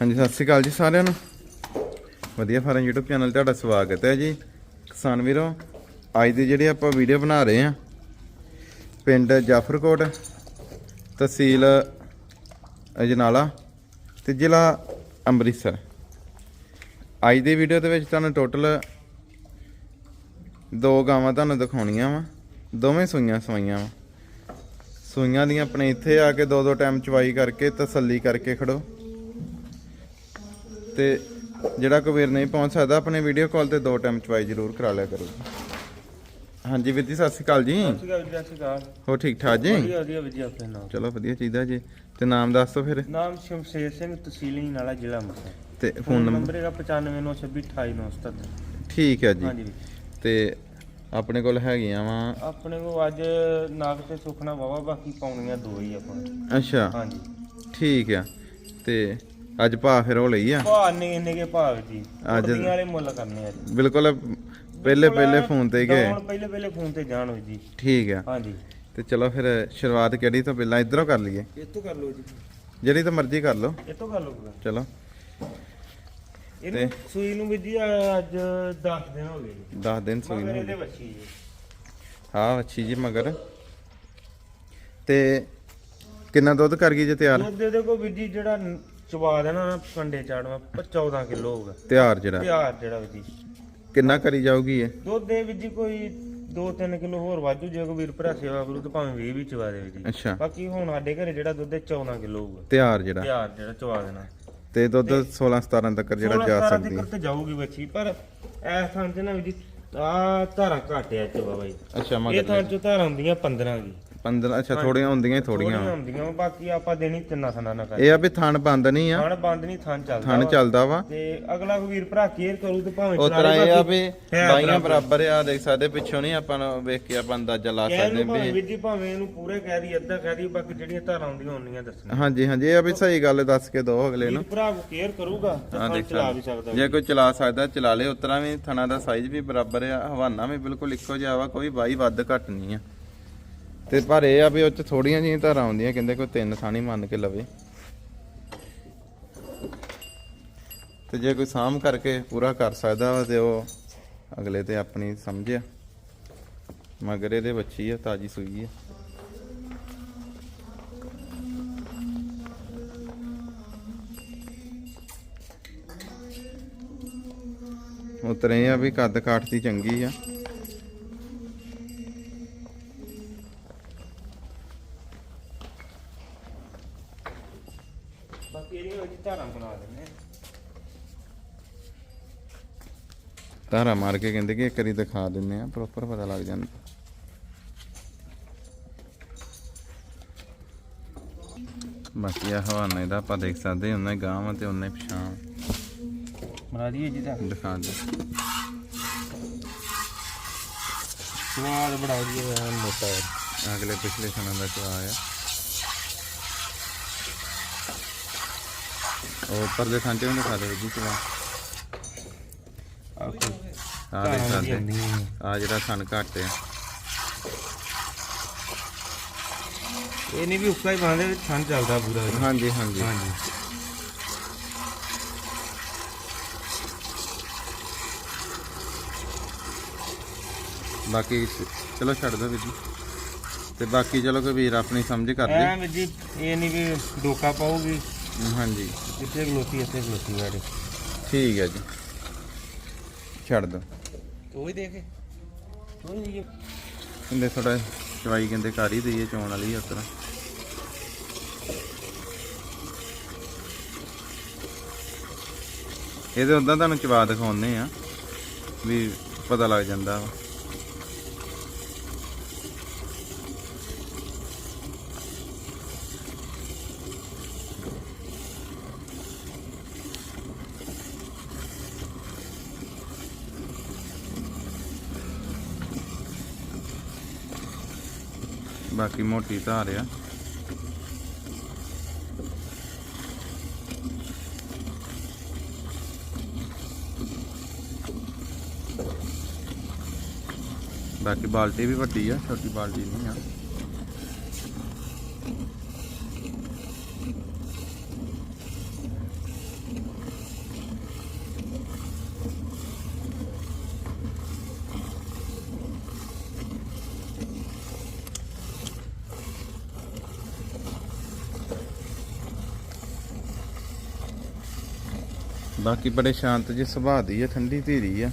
ਹਾਂਜੀ, ਸਤਿ ਸ਼੍ਰੀ ਅਕਾਲ ਜੀ ਸਾਰਿਆਂ ਨੂੰ। ਵਧੀਆ ਫਾਰਮ YouTube ਚੈਨਲ ਤੁਹਾਡਾ ਸਵਾਗਤ ਹੈ ਜੀ। ਕਿਸਾਨ ਵੀਰੋ, ਅੱਜ ਦੀ ਜਿਹੜੀ ਆਪਾਂ ਵੀਡੀਓ ਬਣਾ ਰਹੇ ਹਾਂ, ਪਿੰਡ ਜਾਫਰਕੋਟ, ਤਹਿਸੀਲ ਅਜਨਾਲਾ ਤੇ ਜ਼ਿਲ੍ਹਾ ਅੰਮ੍ਰਿਤਸਰ। ਅੱਜ ਦੀ ਵੀਡੀਓ ਦੇ ਵਿੱਚ ਤੁਹਾਨੂੰ ਟੋਟਲ ਦੋ ਗਾਵਾਂ ਤੁਹਾਨੂੰ ਦਿਖਾਉਣੀਆਂ ਵਾ, ਦੋਵੇਂ ਸੂਈਆਂ ਸਵਾਈਆਂ ਵਾ। ਸੂਈਆਂ ਦੀਆਂ ਆਪਣੇ ਇੱਥੇ ਆ ਕੇ ਦੋ ਦੋ ਟਾਈਮ ਚਵਾਈ ਕਰਕੇ ਤਸੱਲੀ ਕਰਕੇ ਖੜੋ। ਤੇ ਜਿਹੜਾ ਕੋਈ ਵੀਰ ਨਹੀਂ ਪਹੁੰਚ ਸਕਦਾ ਆਪਣੇ ਵੀਡੀਓ ਕਾਲ ਤੇ ਦੋ ਟਾਈਮ ਚਵਾਈ ਜ਼ਰੂਰ ਕਰਾ ਲਿਆ ਕਰੋ। ਹਾਂਜੀ ਵੀਰ ਜੀ ਸਤਿ ਸ਼੍ਰੀ ਅਕਾਲ ਜੀ। ਸਤਿ ਸ਼੍ਰੀ ਅਕਾਲ ਜੀ, ਸਤਿ ਸ਼੍ਰੀ ਅਕਾਲ। ਹੋ ਠੀਕ ਠਾਕ ਜੀ? ਵਧੀਆ ਵਧੀਆ ਵਧੀਆ ਆਪਣੇ ਨਾਮ ਚਲੋ ਵਧੀਆ ਚਾਹੀਦਾ ਜੀ। ਤੇ ਨਾਮ ਦੱਸ ਦਿਓ ਫਿਰ। ਨਾਮ ਸ਼ਮਸ਼ੇਰ ਸਿੰਘ ਤਹਿਸੀਲੀ ਨਾਲਾ ਜ਼ਿਲ੍ਹਾ ਅੰਮ੍ਰਿਤਸਰ। ਤੇ ਫੋਨ ਨੰਬਰ ਹੈਗਾ 9596289977 ਠੀਕ ਹੈ ਜੀ। ਹਾਂਜੀ। ਤੇ ਆਪਣੇ ਕੋਲ ਹੈਗੀਆਂ ਵਾ ਆਪਣੇ ਕੋ ਅੱਜ ਨਾਗ ਤੇ ਸੁਖਣਾ ਵਾਵਾ ਬਾਕੀ ਪਾਉਣੀਆਂ ਦੋ ਹੀ ਆਪਾਂ। ਅੱਛਾ। ਹਾਂਜੀ। ਠੀਕ ਆ। ਤੇ ਅੱਜ ਭਾ ਫਿਰ ਉਹ ਲਈ ਆ। ਭਾਅ ਨੇ ਨਿਗੇ ਭਾਅ ਜੀ। ਅੱਜ- ਅੱਜ ਵਾਲੇ ਮੁੱਲ ਕਰਨੇ ਆ ਜੀ। ਬਿਲਕੁਲ ਪਹਿਲੇ ਪਹਿਲੇ ਫੋਨ ਤੇ ਹੀ ਗਏ। ਹੁਣ ਪਹਿਲੇ ਪਹਿਲੇ ਫੋਨ ਤੇ ਜਾਣ ਹੋਈ ਜੀ। ਠੀਕ ਆ। ਹਾਂਜੀ। ਤੇ ਚਲੋ ਫਿਰ ਸ਼ੁਰੂਆਤ ਕਿਹੜੀ ਤੋਂ ਪਹਿਲਾਂ ਇਧਰੋਂ ਕਰ ਲਈਏ? ਇਹ ਤੋਂ ਕਰ ਲਓ ਜੀ। ਜਿਹੜੀ ਤਾਂ ਮਰਜ਼ੀ ਕਰ ਲਓ। ਇਹ ਤੋਂ ਕਰ ਲਓ। ਚਲੋ। ਇਹਨੂੰ ਸੂਈ ਨੂੰ ਵੀ ਜੀ ਅੱਜ 10 ਦਿਨ ਹੋ ਗਏ ਜੀ। 10 ਦਿਨ ਸੂਈ ਮਗਰ ਨੂੰ ਜੀ। ਹਾਂ ਅੱਛੀ ਜੀ ਮਗਰ। ਤੇ ਕਿੰਨਾ ਦੁੱਧ ਕਰ ਗਈ ਜੇ ਤਿਆਰ? ਦੁੱਧ ਦੇ ਕੋ ਵੀ ਜੀ ਜਿਹੜਾ ਨ- ਚਵਾ ਦੇਣਾ ਨਾ ਕੰਡੇ ਚਾੜਵਾ 14 ਕਿਲੋ ਹੋਊਗਾ। ਤਿਆਰ ਜਿਹੜਾ। ਤਿਆਰ ਜਿਹੜਾ ਵੀ ਜੀ। ਕਿੰਨਾ ਕਰੀ ਜਾਊਗੀ ਇਹ? ਦੁੱਧ ਦੇ ਵਿੱਚ ਜੀ ਕੋਈ 2-3 ਕਿਲੋ ਹੋਰ ਵਾਧੂ ਜੇ ਕੋਈ ਵੀਰ ਭਰਾ ਸੇਵਾ ਕਰੂ ਤਾਂ ਭਾਵੇਂ 20 ਵੀ ਚਵਾ ਦੇਵੇ ਜੀ। ਅੱਛਾ। ਬਾਕੀ ਹੁਣ ਸਾਡੇ ਘਰੇ ਜਿਹੜਾ ਦੁੱਧ ਹੈ 14 ਕਿਲੋ ਹੋਊਗਾ। ਤਿਆਰ ਜਿਹੜਾ। ਤਿਆਰ ਜਿਹੜਾ ਚਵਾ ਦੇਣਾ। ਤੇ ਦੁੱਧ 16 17 ਤੱਕ ਜਿਹੜਾ ਜਾ 16 ਸਕਦੀ ਤੱਕ ਤੇ ਜਾਊਗੀ ਬੱਚੀ ਪਰ ਐਸ ਥਾਂ ਤੇ ਨਾ ਵੀ ਜੀ ਆ ਧਾਰਾਂ ਘਾਟਿਆ ਚਵਾ ਬਾਈ। ਅੱਛਾ ਇਹ ਮਗਰ ਥਾਂ ਚ ਧਾਰਾਂ ਹੁੰਦੀਆਂ 15 ਦੀ 15 ਅੱਛਾ ਥੋੜੀਆਂ ਹੁੰਦੀਆਂ ਹੀ ਥੋੜੀਆਂ ਥੋੜੀਆਂ। ਹੁੰਦੀਆਂ ਵਾਂ, ਬਾਕੀ ਆਪਾਂ ਦੇਣੀ ਤਿੰਨਾਂ ਥਾਂ ਨਾ ਕਰ ਇਹ ਆ ਵੀ ਥਣ ਬੰਦ ਨਹੀਂ ਆ। ਥਣ ਬੰਦ ਨਹੀਂ ਥਾਂ ਚੱਲਦਾ ਥਣ ਵਾ। ਚੱਲਦਾ ਵਾ। ਤੇ ਅਗਲਾ ਕੋਈ ਵੀਰ ਭਰਾ ਕੇਅਰ ਕਰੂ ਤੇ ਭਾਵੇਂ ਉਹ ਚਲਾ ਤਰ੍ਹਾਂ ਇਹ ਆ ਵੀ ਬਾਈਆਂ ਬਰਾਬਰ। ਆ ਦੇਖ ਸਕਦੇ ਪਿੱਛੋਂ ਨਹੀਂ ਆਪਾਂ ਨੂੰ ਵੇਖ ਕੇ ਆਪਾਂ ਅੰਦਾਜ਼ਾ ਲਾ ਸਕਦੇ ਭਾਵੇਂ ਵੀ ਵੀਰ ਜੀ ਭਾਵੇਂ ਇਹਨੂੰ ਪੂਰੇ ਕਹਿ ਦੀ ਅੱਧਾ ਕਹਿ ਦੀ ਬਾਕੀ ਜਿਹੜੀਆਂ ਧਾਰਾਂ ਆਉਂਦੀਆਂ ਹੁੰਦੀਆਂ ਦੱਸਣਾ ਹਾਂਜੀ ਹਾਂਜੀ ਇਹ ਆ ਵੀ ਸਹੀ ਗੱਲ ਦੱਸ ਕੇ ਦੋ ਅਗਲੇ ਨੂੰ। ਵੀਰ ਭਰਾ ਕੋ ਕੇਅਰ ਕਰੂਗਾ ਤਾਂ ਹਾਂ ਥਣ ਦੇਖ ਚਲਾ ਵੀ ਸਕਦੇ ਸਕਦਾ ਜੇ ਕੋਈ ਚਲਾ ਸਕਦਾ ਚਲਾ ਲੇ ਉਤਰਾ ਵੀ ਥਣਾ ਦਾ ਸਾਈਜ਼ ਵੀ ਬਰਾਬਰ ਆ ਹਵਾਨਾ ਵੀ ਬਿਲਕੁਲ ਇੱਕੋ ਜਿਹਾ ਵਾ ਕੋਈ ਬਾਈ ਵੱਧ ਘੱਟ ਨਹੀਂ ਆ। ਤੇ ਪਰ ਇਹ ਆ ਵੀ ਉਹ ਚ ਥੋੜੀਆਂ ਜਿਹੀਆਂ ਧਾਰਾਂ ਆਉਂਦੀਆਂ ਕਹਿੰਦੇ ਕੋਈ ਤਿੰਨ ਥਾਣੀ ਮੰਨ ਕੇ ਲਵੇ। ਤੇ ਜੇ ਕੋਈ ਸਾਮ ਕਰਕੇ ਪੂਰਾ ਕਰ ਸਕਦਾ ਵਾ ਤੇ ਉਹ ਅਗਲੇ ਤੇ ਆਪਣੀ ਸਮਝਿਆ। ਮਗਰ ਇਹਦੇ ਬੱਚੀ ਆ, ਤਾਜੀ ਸੂਈ ਆ। ਉਤਰੇ ਆ ਵੀ ਕੱਦ ਕਾਠ ਦੀ ਚੰਗੀ ਆ। ਧਾਰਾਂ ਬਣਾ ਦਿੰਦੇ ਆ। ਧਾਰਾ ਮਾਰ ਕੇ ਕਹਿੰਦੇ ਕਿ ਇੱਕ ਵਾਰੀ ਦਿਖਾ ਦਿੰਨੇ ਆ ਪ੍ਰੋਪਰ ਪਤਾ ਲੱਗ ਜਾਂਦਾ ਬਾਕੀ ਆ ਹਵਾਨਾ ਇਹਦਾ ਆਪਾਂ ਦੇਖ ਸਕਦੇ ਹਾਂ ਉਹਨੇ ਗਾਂ ਵਾ ਤੇ ਉਹਨੇ ਪਛਾਣ ਬਣਾ ਦਈਏ ਜੀ ਤਾਂ ਦਿਖਾ ਦੇ ਸਵਾਦ ਬੜਾ ਵਧੀਆ ਹੈ ਮੋਟਾ। ਅਗਲੇ ਪਿਛਲੇ ਸਨਾਂ ਦਾ ਚਵਾ ਆ ਉਹ ਉੱਪਰ ਦੇ ਖਾਂਚੇ ਨੂੰ ਦਿਖਾ ਦੇ ਜੀ ਕੋਈ ਆ ਵਧੀਆ ਸਕਦੇ ਹੁੰਦੀਆਂ ਆ। ਜਿਹੜਾ ਥਣ ਘੱਟ ਆ। ਇਹ ਨਹੀਂ ਵੀ ਉੱਕਾ ਹੀ ਬਣਦੇ ਥਣ ਚੱਲਦਾ ਪੂਰਾ। ਹਾਂਜੀ ਹਾਂਜੀ। ਹਾਂਜੀ। ਬਾਕੀ ਚਲੋ ਛੱਡ ਦੋ ਵੀਰ ਜੀ। ਤੇ ਬਾਕੀ ਚਲੋ ਕੋਈ ਵੀਰ ਆਪਣੀ ਸਮਝ ਕਰ ਐ ਲਈ ਵੀ ਜੀ ਇਹ ਨਹੀਂ ਵੀ ਡੋਕਾ ਪਾਉਗੀ ਹਾਂਜੀ। ਇੱਥੇ ਗਲੋਤੀ ਇੱਥੇ ਗਲੋਤੀ ਵਾੜੇ ਠੀਕ ਹੈ ਜੀ। ਛੱਡ ਦੋ। ਉਹ ਹੀ ਦੇਖ। ਉਹ ਹੀ ਕਹਿੰਦੇ ਥੋੜਾ ਚਵਾਈ ਕਹਿੰਦੇ ਕਰ ਹੀ ਦਈਏ ਚੋਣ ਵਾਲੀ ਉਸ ਤਰ੍ਹਾਂ। ਇਹਦੇ ਉਦਾਂ ਤੁਹਾਨੂੰ ਚਵਾ ਦਿਖਾਉਂਦੇ ਆ ਵੀ ਪਤਾ ਲੱਗ ਜਾਂਦਾ ਵਾ। ਬਾਕੀ ਮੋਟੀ ਧਾਰ ਆ ਬਾਕੀ ਬਾਲਟੀ ਵੀ ਵੱਡੀ ਆ ਛੋਟੀ ਬਾਲਟੀ ਨਹੀਂ ਆ ਬਾਕੀ ਬੜੇ ਸ਼ਾਂਤ ਜਿਹੇ ਸੁਭਾਅ ਦੀ ਆ ਠੰਡੀ ਧੀਰੀ ਆ।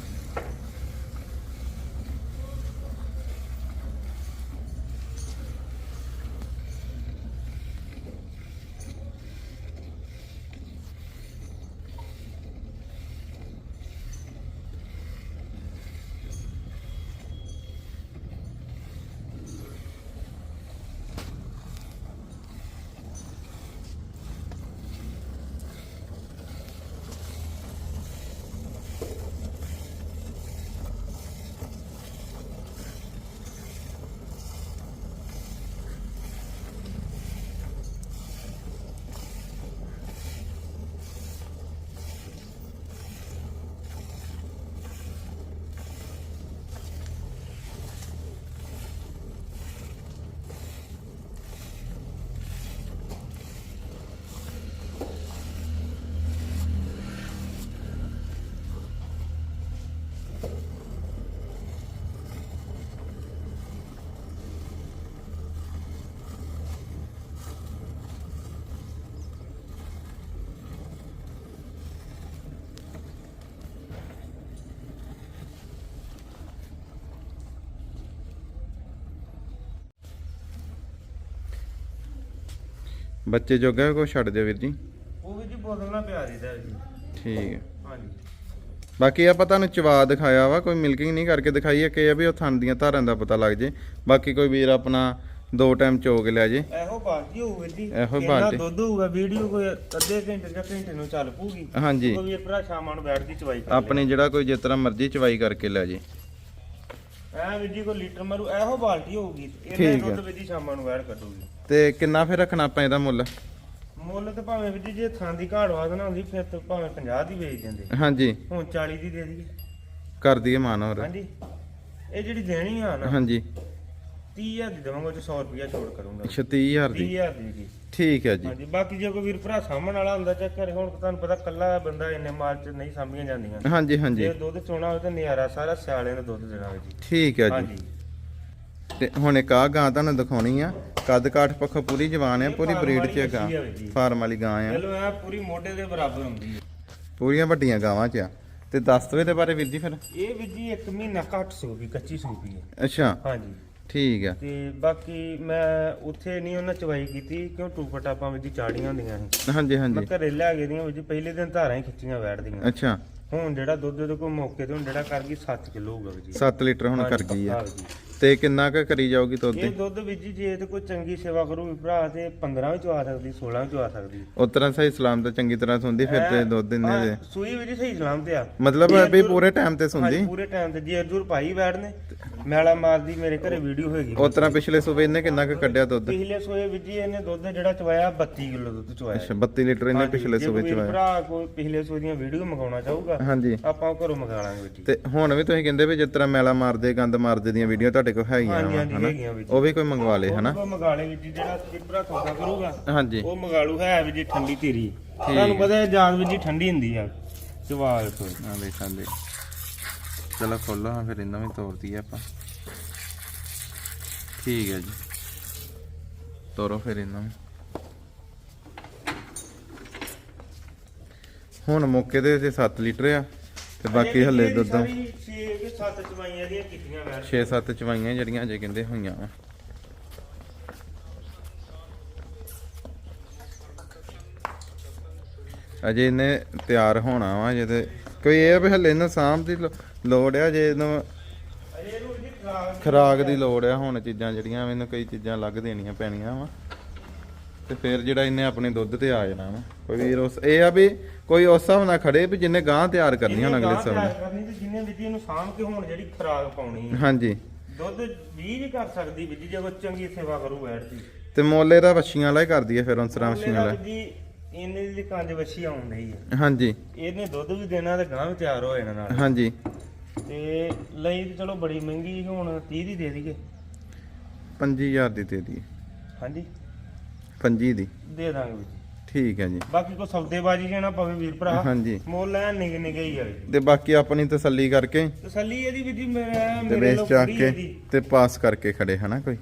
ਬੱਚੇ ਜੋਗਾ ਕੋਈ ਛੱਡ ਦਿਓ ਵੀਰ ਜੀ? ਉਹ ਵੀ ਜੀ ਨਾਲ ਪਿਆ ਦਿੱਤਾ ਜੀ। ਠੀਕ ਹੈ। ਹਾਂਜੀ। ਬਾਕੀ ਆਪਾਂ ਤੁਹਾਨੂੰ ਚਵਾ ਦਿਖਾਇਆ ਵਾ ਕੋਈ ਮਿਲਕਿੰਗ ਨਹੀਂ ਕਰਕੇ ਦਿਖਾਈ ਹੈ ਕਿ ਇਹ ਵੀ ਉਹ ਥਣ ਦੀਆਂ ਧਾਰਾਂ ਦਾ ਪਤਾ ਲੱਗ ਜੇ। ਬਾਕੀ ਕੋਈ ਵੀਰ ਆਪਣਾ ਦੋ ਟਾਈਮ ਚੋ ਕੇ ਲੈ ਜੇ। ਇਹੋ ਬਾਲਟੀ ਹੋਊਗੀ ਜੀ। ਇਹੋ ਬਾਲਟੀ। ਦੁੱਧ ਹੋਊਗਾ ਵੀਡੀਓ ਕੋਈ ਅੱਧੇ ਘੰਟੇ ਜਾਂ ਘੰਟੇ ਨੂੰ ਚੱਲ ਪੂਗੀ ਹਾਂਜੀ। ਕੋਈ ਵੀਰ ਭਰਾ ਸ਼ਾਮਾਂ ਨੂੰ ਬੈਠ ਕੇ ਚਵਾਈ ਕਰ ਆਪਣੀ ਜਿਹੜਾ ਕੋਈ ਜਿਸ ਤਰ੍ਹਾਂ ਮਰਜ਼ੀ ਚਵਾਈ ਕਰਕੇ ਲੈ ਜੇ। ਐ ਵੀਰ ਜੀ ਕੋਈ ਲੀਟਰ ਮਰੂ ਇਹੋ ਬਾਲਟੀ ਹੋਊਗੀ। ਇਹਨੇ ਦੁੱਧ। ਵੀਰ ਜੀ ਸ਼ਾਮਾਂ ਨੂੰ ਬੈਠ ਕੱਢੂਗੀ। ਤੇ ਕਿੰਨਾ ਫਿਰ ਰੱਖਣਾ ਆਪਾਂ ਇਹਦਾ ਮੁੱਲ? ਮੁੱਲ ਤੇ ਭਾਵੇਂ ਵੀਰ ਜੀ ਥਾਂ ਦੀ ਘਾੜ ਵਾਦਨਾ ਹੁੰਦੀ ਫਿਰ ਤਾਂ ਭਾਵੇਂ 50 ਦੀ ਵੇਚ ਦਿੰਦੇ। ਹਾਂਜੀ। ਹੁਣ 40 ਦੀ ਦੇ ਦਈਏ। ਕਰ ਦਈਏ ਮਾਨ ਹੋਰ। ਹਾਂਜੀ। ਇਹ ਜਿਹੜੀ ਦੇਣੀ ਆ ਨਾ ਹਾਂਜੀ। 30000 ਦੀ ਦੇਵਾਂਗਾ 'ਚ 100 ਰੁਪਿਆ ਛੋੜ ਕਰੂੰਗਾ। 36000 ਦੀ? 30000 ਦੀ ਜੀ। ਠੀਕ ਹੈ ਜੀ। ਹਾਂਜੀ ਬਾਕੀ ਜੇ ਕੋਈ ਵੀਰ ਭਰਾ ਸਾਹਮਣ ਵਾਲਾ ਹੁੰਦਾ ਚੱਕ ਘਰੇ ਹੁਣ ਤੁਹਾਨੂੰ ਪਤਾ ਕੱਲਾ ਬੰਦਾ ਇੰਨੇ ਮਾਲ ਚ ਨਹੀਂ ਸਾਂਭੀਆਂ ਜਾਂਦੀਆਂ। ਹਾਂਜੀ ਹਾਂਜੀ। ਜੇ ਦੁੱਧ ਚੋਣਾ ਹੋਵੇ ਤਾਂ ਨਿਆਰਾ ਸਾਰਾ ਸਿਆਲੇ ਨੂੰ ਦੁੱਧ ਦੇਣਾ ਜੀ। ਠੀਕ ਹੈ ਜੀ। ਹਾਂਜੀ। ਤੇ ਹੁਣ ਇੱਕ ਆ ਗਾਂ ਤੁਹਾਨੂੰ ਦਿਖਾਉਣੀ ਆ। ਕੱਦ ਕਾਠ ਪੱਖੋਂ ਪੂਰੀ ਜਵਾਨ ਇਹ ਪੂਰੀ ਬਰੀਡ ਚ ਗਾਂ ਕੱਚੀ ਆ ਜੀ। ਫਾਰਮ ਵਾਲੀ ਗਾਂ ਆ। ਚਲੋ ਇਹ ਪੂਰੀ ਮੋਢੇ ਦੇ ਬਰਾਬਰ ਹੁੰਦੀ ਹੈ। ਪੂਰੀਆਂ ਵੱਡੀਆਂ ਗਾਵਾਂ ਚ ਆ। ਤੇ ਦੱਸ ਦੋ ਇਹਦੇ ਬਾਰੇ ਵੀਰ ਜੀ ਫਿਰ। ਇਹ ਵੀ ਜੀ ਇੱਕ ਮਹੀਨਾ ਘੱਟ ਸੂਪੀ ਕੱਚੀ ਸੂਪੀ ਹੈ। ਅੱਛਾ। ਹਾਂਜੀ। ਠੀਕ ਆ। ਤੇ ਬਾਕੀ ਮੈਂ ਉੱਥੇ ਨਹੀਂ ਉਹਨਾਂ ਚਵਾਈ ਕੀਤੀ ਕਿਉਂ ਟੂਪਟ ਆਪਾਂ ਵਿੱਚ ਚਾੜੀਆਂ ਹੁੰਦੀਆਂ ਸੀ। ਹਾਂਜੀ ਮੈਂ ਹਾਂਜੀ ਘਰੇ ਲੈ ਗਏ ਦੀਆਂ ਵਿੱਚ ਪਹਿਲੇ ਦਿਨ ਧਾਰਾਂ ਹੀ ਖਿੱਚੀਆਂ ਬੈਠਦੀਆਂ। ਅੱਛਾ। ਹੁਣ ਜਿਹੜਾ ਦੁੱਧ ਉਹਦੇ ਕੋਲ ਮੌਕੇ ਤੇ ਹੁਣ ਜਿਹੜਾ ਕਰ ਗਈ 7 ਕਿਲੋ ਹੋਊਗਾ ਜੀ। 7 ਲੀਟਰ ਹੁਣ ਕਰ ਗਈ ਆ। ਹਾਂਜੀ। ਤੇ ਕਿੰਨਾ ਕੁ ਕਰੀ ਜਾਊਗੀ ਦੁੱਧ ਇਹ ਦੁੱਧ ਵਿੱਚ ਜੀ ਜੇ ਤੇ ਕੋਈ ਚੰਗੀ ਸੇਵਾ ਕਰੂਗੀ ਭਰਾ ਤੇ 15 ਵਿੱਚ ਆ ਸਕਦੀ 16 ਵਿੱਚ ਆ ਸਕਦੀ। ਉਸ ਤਰ੍ਹਾਂ ਸਹੀ ਸਲਾਮ ਤੇ ਚੰਗੀ ਤਰ੍ਹਾਂ ਸੁਣਦੀ ਫਿਰ ਤੇ ਦੁੱਧ ਇੰਨੇ ਦੇ ਹਾਂ, ਸੂਈ ਵੀ ਜੀ ਸਹੀ ਸਲਾਮ ਤੇ ਆ। ਮਤਲਬ ਵੀ ਪੂਰੇ ਟਾਈਮ ਤੇ ਹਾਂਜੀ, ਸੁਣਦੀ ਪੂਰੇ ਟਾਈਮ ਤੇ। ਜੇ ਅਰਜੁਰ ਭਾਈ ਬੈਠਨੇ ਮੈਲਾ ਮਾਰਦੀ ਮੇਰੇ ਘਰੇ ਵੀਡੀਓ ਹੋਏਗੀ। ਉਸ ਤਰ੍ਹਾਂ ਪਿਛਲੇ ਸੂਬੇ ਇਹਨੇ ਕਿੰਨਾ ਕੁ ਕੱਢਿਆ ਦੁੱਧ? ਪਿਛਲੇ ਸੋਏ ਵਿੱਚ ਜੀ ਇਹਨੇ ਦੁੱਧ ਜਿਹੜਾ ਚਵਾਇਆ 32 ਕਿਲੋ ਦੁੱਧ ਚਵਾਇਆ। ਅੱਛਾ 32 ਲੀਟਰ ਇਹਨੇ ਹਾਂਜੀ, ਪਿਛਲੇ ਜੇ ਸੂਬੇ ਕੋਈ ਚ ਆਇਆ ਭਰਾ ਕੋਈ ਪਿਛਲੇ ਸੋਏ ਦੀਆਂ ਵੀਡੀਓ ਮੰਗਾਉਣਾ ਚਾਹੂਗਾ ਹਾਂਜੀ। ਆਪਾਂ ਉਹ ਘਰੋਂ ਮੰਗਾ ਲਾਂਗੇ ਵਿੱਚ ਤੇ ਹੁਣ ਵੀ ਤੁਸੀਂ ਕਹਿੰਦੇ ਵੀ ਜਿਸ ਤਰ੍ਹਾਂ ਮੈਲਾ ਮਾਰਦੇ ਗੰਦ ਮਾਰਦੇ ਦੀਆਂ ਵੀਡੀਓ ਤੁਹਾਡੇ ਕੋਲ ਹੈਗੀਆਂ ਹਾਂਜੀ ਹਾਂਜੀ ਹੈਗੀਆਂ ਉਹ ਵੀ ਕੋਈ ਮੰਗਵਾ ਲੇ ਹਨਾ? ਉਹ ਮੰਗਾ ਲੇ ਵਿੱਚ ਜਿਹੜਾ ਭਰਾ ਸੌਦਾ ਕਰੂਗਾ ਹਾਂਜੀ। ਉਹ ਮੰਗਾਲੂ ਹੈ ਵੀ ਜੀ ਠੰਡੀ ਧੀਰੀ ਤੁਹਾਨੂੰ ਪਤਾ ਹੈ ਜਾਗ ਵੀ ਜੀ ਠੰਡੀ ਹੁੰਦੀ ਆ। ਚਵਾ ਤੋਂ ਆ ਦੇਖਾਂ ਦੇ ਚਲੋ ਖੋਲੋ ਹਾਂ ਫਿਰ ਇਹਨਾਂ ਵੀ ਤੋੜਦੀ ਆਪਾਂ। ਠੀਕ ਹੈ ਜੀ। ਤੋਰੋ ਫਿਰ ਇਹਨਾਂ ਨੂੰ। ਹੁਣ ਮੌਕੇ ਦੇ ਤੇ 7 ਲੀਟਰ ਆ ਤੇ ਬਾਕੀ ਹੱਲੇ ਦੁੱਧ 6 ਕਿ 7 ਚਵਾਈਆਂ ਦੀਆਂ ਕੀਤੀਆਂ ਵੈਰ। 6-7 ਚਵਾਈਆਂ ਜਿਹੜੀਆਂ ਅਜੇ ਕਹਿੰਦੇ ਹੋਈਆਂ ਵਾ। ਅਜੇ ਇਹਨੇ ਤਿਆਰ ਹੋਣਾ ਵਾ ਜੇ ਤੇ। ਕੋਈ ਇਹ ਆ ਵੀ ਹੱਲੇ ਇਹਨੂੰ ਸਾਂਭ ਦੀ ਲੋੜ ਆ ਜੇ ਇਹਨੂੰ ਖਰਾਕ ਦੀ ਲੋੜ ਆ। ਹੁਣ ਚੀਜ਼ਾਂ ਜਿਹੜੀਆਂ ਮੈਨੂੰ ਕਈ ਚੀਜ਼ਾਂ ਲੱਗ ਦੇਣੀਆਂ ਪੈਣੀਆਂ ਵਾ। ਤੇ ਫਿਰ ਜਿਹੜਾ ਇਹਨੇ ਆਪਣੇ ਦੁੱਧ ਤੇ ਆ ਜਾਣਾ ਵਾ। ਕੋਈ ਵੀਰ ਉਸ ਇਹ ਆ ਵੀ ਕੋਈ ਉਸ ਹਿਸਾਬ ਨਾਲ ਖੜੇ ਵੀ ਜਿੰਨੇ ਗਾਂ ਤਿਆਰ ਕਰਨੀ ਹੁਣ ਅਗਲੇ ਸਾਲ ਕਰਨੀ ਤੇ ਜਿੰਨੇ ਵਿੱਚ ਇਹਨੂੰ ਸਾਂਭ ਕੇ ਹੁਣ ਜਿਹੜੀ ਖਰਾਕ ਪਾਉਣੀ ਹੈ। ਹਾਂਜੀ। ਦੁੱਧ 20 ਵੀ ਕਰ ਸਕਦੀ ਵੀ ਜੇ ਕੋਈ ਚੰਗੀ ਸੇਵਾ ਕਰੂ ਬੈਠ ਦੀ। ਤੇ ਮੋਲੇ ਦਾ ਵੱਛੀਆਂ ਵਾਲਾ ਹੀ ਕਰਦੀ ਹੈ ਫਿਰ ਉਨਸਰਾਂ ਵੱਛੀਆਂ ਵਾਲਾ। ਜੀ ਇਹਨੇ ਦੀ ਕੰਜ ਵੱਛੀ ਆਉਣ ਰਹੀ ਹੈ। ਹਾਂਜੀ। ਇਹਨੇ ਦੁੱਧ ਵੀ ਦੇਣਾ ਤੇ ਗਾਂ ਵੀ ਤਿਆਰ ਹੋ ਜਾਣਾ ਨਾਲ। ਹਾਂਜੀ। ਤੇ ਲਈ ਤੇ ਚਲੋ ਬੜੀ ਮਹਿੰਗੀ ਹੁਣ 30 ਦੀ ਦੇ ਦਈਏ। 5000 ਦੀ ਦੇ ਦੀ ਹਾਂਜੀ। 25 ਦੀ। ਦੇ ਦਾਂਗੇ ਵੀ ਠੀਕ ਹੈ ਜੀ। ਬਾਕੀ ਕੋ ਸੌਦੇਬਾਜੀ ਜੇ ਨਾ ਪਵੇ ਵੀਰ ਭਰਾ ਹਾਂਜੀ। ਮੁੱਲ ਲੈਣ ਨਿਗੇ ਨਿਗੇ ਹੀ ਆ ਤੇ ਬਾਕੀ ਆਪਣੀ ਤਸੱਲੀ ਕਰਕੇ ਤਸੱਲੀ ਇਹਦੀ ਵੀ ਜੀ ਮੇਰਾ ਲੋਕ ਤੇ ਪਾਸ ਕਰਕੇ ਖੜੇ ਹਨਾ ਕੋਈ?